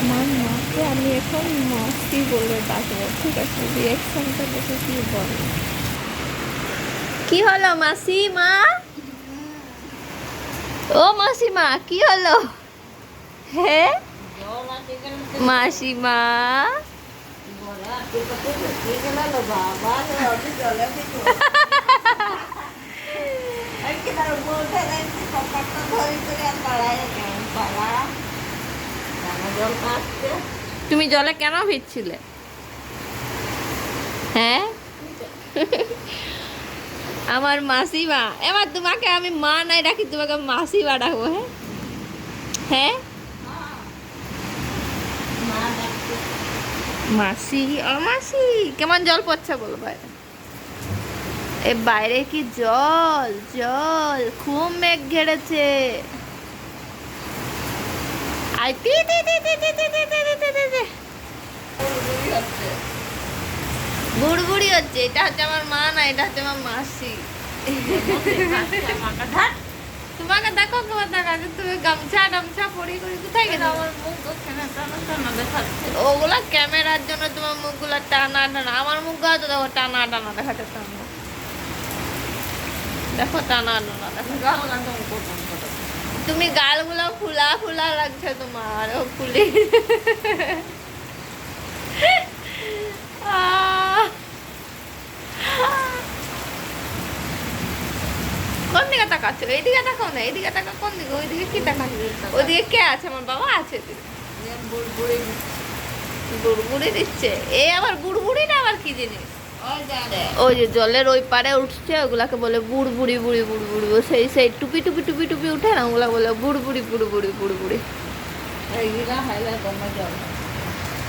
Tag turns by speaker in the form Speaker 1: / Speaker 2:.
Speaker 1: আমার মাকে আমি এখন মাসি বলে ডাকবো ঠিক আছে? রিয়াকশনটা দেখে কি বলে? কি হলো মাসি মা? ও মাসিমা কি হলো? হ্যাঁ মাসিমা তুমি জলে কেন ভিজছিলে? হ্যাঁ? আমার মাসিমা। এবার তোমাকে আমি মা নাই ডাকি তোমাকে মাসিমা ডাকবো হ্যাঁ? হ্যাঁ? মাসি ও মাসি কেমন জল পড়ছে বলো বাইরে এ বাইরে কি জল? জল খুব মেঘ ঘেড়েছে আই তি তি তি তি তি তি তি তি তি তি তি। বুড়বুড়ি হচ্ছে এটা হচ্ছে আমার মা না এটা হচ্ছে আমার মাসি তোমাকে দেখো তোমার দেখা তুমি গামছা টামছা পরি করে কোথায় গেছো
Speaker 2: আমার মুখ
Speaker 1: ওগুলা ক্যামেরার জন্য তোমার মুখগুলো টানা টানা আমার মুখগুলো তো দেখো টানা টানা দেখাচ্ছে টানা দেখো টানা টানা দেখো
Speaker 2: তুমি
Speaker 1: গালগুলো ফুলা ও ফুলি আহ! কোন দিকে তাকাচ্ছ? এইদিকে তাকাও না এইদিকে তাকা কোন দিকে? ওইদিকে কি তাকাচ্ছ? ওইদিকে কে আছে? আমার বাবা আছে।
Speaker 2: বুড়বুড়ি
Speaker 1: দিচ্ছে। এ আবার বুড়বুড়ি না আবার কি জিনিস?
Speaker 2: ওই যা
Speaker 1: জলের ওই পারে উঠছে ওগুলাকে বলে বুড়বুড়ি বুড়ি বুড়বুড়ি সেই সেই টুপি টুপি টুপি টুপি উঠে না ওগুলা বলে বুড়বুড়ি বুড়বুড়ি বুড়বুড়ি।
Speaker 2: 你依家喺呢度做乜？做？